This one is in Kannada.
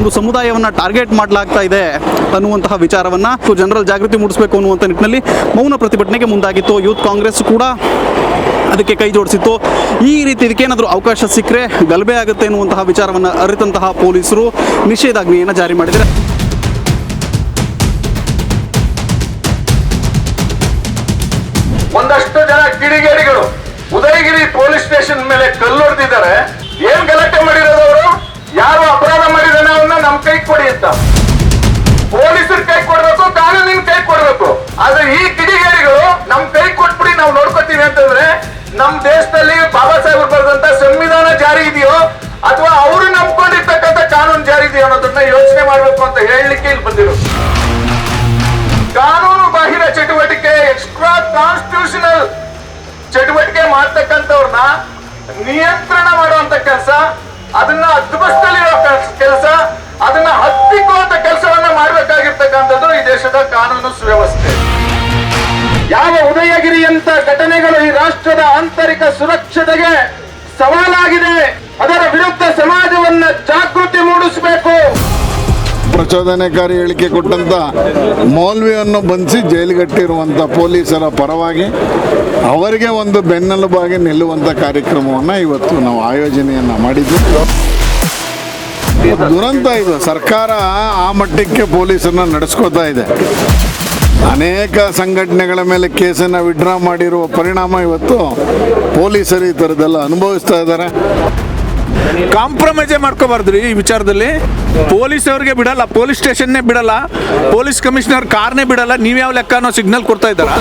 ಒಂದು ಸಮುದಾಯವನ್ನ ಟಾರ್ಗೆಟ್ ಮಾಡಲಾಗ್ತಾ ಇದೆ ಅನ್ನುವಂತಹ ವಿಚಾರವನ್ನ ಜನರಲ್ ಜಾಗೃತಿ ಮೂಡಿಸಬೇಕು ಅನ್ನುವಂಥ ನಿಟ್ಟಿನಲ್ಲಿ ಮೌನ ಪ್ರತಿಭಟನೆಗೆ ಮುಂದಾಗಿತ್ತು. ಯೂತ್ ಕಾಂಗ್ರೆಸ್ ಕೂಡ ಅದಕ್ಕೆ ಕೈ ಜೋಡಿಸಿತ್ತು. ಈ ರೀತಿ ಇದಕ್ಕೇನಾದರೂ ಅವಕಾಶ ಸಿಕ್ಕರೆ ಗಲಭೆ ಆಗುತ್ತೆ ಎನ್ನುವಂತಹ ವಿಚಾರವನ್ನು ಅರಿತಂತಹ ಪೊಲೀಸರು ನಿಷೇಧಾಜ್ಞೆಯನ್ನು ಜಾರಿ ಮಾಡಿದರೆ ಒಂದಷ್ಟು ಜನ ಕಿಡಿಗೇಡಿಗಳು. ಉದಯಗಿರಿ ಪೊಲೀಸ್ ಸ್ಟೇಷನ್ ಮೇಲೆ ಕಲ್ಲೊಡೆದಿದ್ದಾರೆ ಏನ್ ದೇಶದಲ್ಲಿ ಬಾಬಾ ಸಾಹೇಬ್ ಬರೆದಂತ ಸಂವಿಧಾನ ಜಾರಿ ಇದೆಯೋ ಅಥವಾ ಅವರು ನಂಬಿಕೊಂಡಿರ್ತಕ್ಕಂತ ಕಾನೂನು ಜಾರಿ ಇದೆಯೋ ಅನ್ನೋದನ್ನ ಯೋಚನೆ ಮಾಡ್ಬೇಕು ಅಂತ ಹೇಳಲಿಕ್ಕೆ ಇಲ್ಲಿ ಬಂದಿರೋದು. ಕಾನೂನು ಬಾಹಿರ ಚಟುವಟಿಕೆ ಎಕ್ಸ್ಟ್ರಾ ಕಾನ್ಸ್ಟಿಟ್ಯೂಷನಲ್ ಚಟುವಟಿಕೆ ಮಾಡ್ತಕ್ಕಂಥವ್ರನ್ನ ನಿಯಂತ್ರಣ ಮಾಡುವಂತ ಕೆಲಸ, ಅದನ್ನ ಅದ್ಭುತದಲ್ಲಿರೋ ಕೆಲಸ ಯಾವ ಉದಯಗಿರಿ ಅಂತ ಘಟನೆಗಳು ಈ ರಾಷ್ಟ್ರದ ಆಂತರಿಕ ಸುರಕ್ಷತೆಗೆ ಸವಾಲಾಗಿದೆ. ಅದರ ವಿರುದ್ಧ ಸಮಾಜವನ್ನ ಜಾಗೃತಿ ಮೂಡಿಸಬೇಕು. ಪ್ರಚೋದನೆಕಾರಿ ಹೇಳಿಕೆ ಕೊಟ್ಟಂತ ಮೌಲ್ವಿಯನ್ನು ಬಂಧಿಸಿ ಜೈಲಿಗಟ್ಟಿರುವಂಥ ಪೊಲೀಸರ ಪರವಾಗಿ ಅವರಿಗೆ ಒಂದು ಬೆನ್ನೆಲುಬಾಗಿ ನಿಲ್ಲುವಂಥ ಕಾರ್ಯಕ್ರಮವನ್ನ ಇವತ್ತು ನಾವು ಆಯೋಜನೆಯನ್ನು ಮಾಡಿದ್ದು ದುರಂತ ಇದು. ಸರ್ಕಾರ ಆ ಮಟ್ಟಕ್ಕೆ ಪೊಲೀಸರನ್ನ ನಡೆಸ್ಕೋತಾ ಇದೆ. ಅನೇಕ ಸಂಘಟನೆಗಳ ಮೇಲೆ ಕೇಸನ್ನು ವಿಡ್ರಾ ಮಾಡಿರುವ ಪರಿಣಾಮ ಇವತ್ತು ಪೊಲೀಸರು ಈ ಥರದ್ದೆಲ್ಲ ಅನುಭವಿಸ್ತಾ ಇದ್ದಾರೆ. ಕಾಂಪ್ರಮೈಸೇ ಮಾಡ್ಕೋಬಾರ್ದು ಈ ವಿಚಾರದಲ್ಲಿ. ಪೊಲೀಸ್ ಅವ್ರಿಗೆ ಬಿಡಲ್ಲ, ಪೊಲೀಸ್ ಸ್ಟೇಷನ್ನೇ ಬಿಡಲ್ಲ, ಪೊಲೀಸ್ ಕಮಿಷನರ್ ಕಾರ್ನೇ ಬಿಡಲ್ಲ ನೀವ್ಯಾವ ಲೆಕ್ಕ ಅನ್ನೋ ಸಿಗ್ನಲ್ ಕೊಡ್ತಾ ಇದ್ದಾರಾ?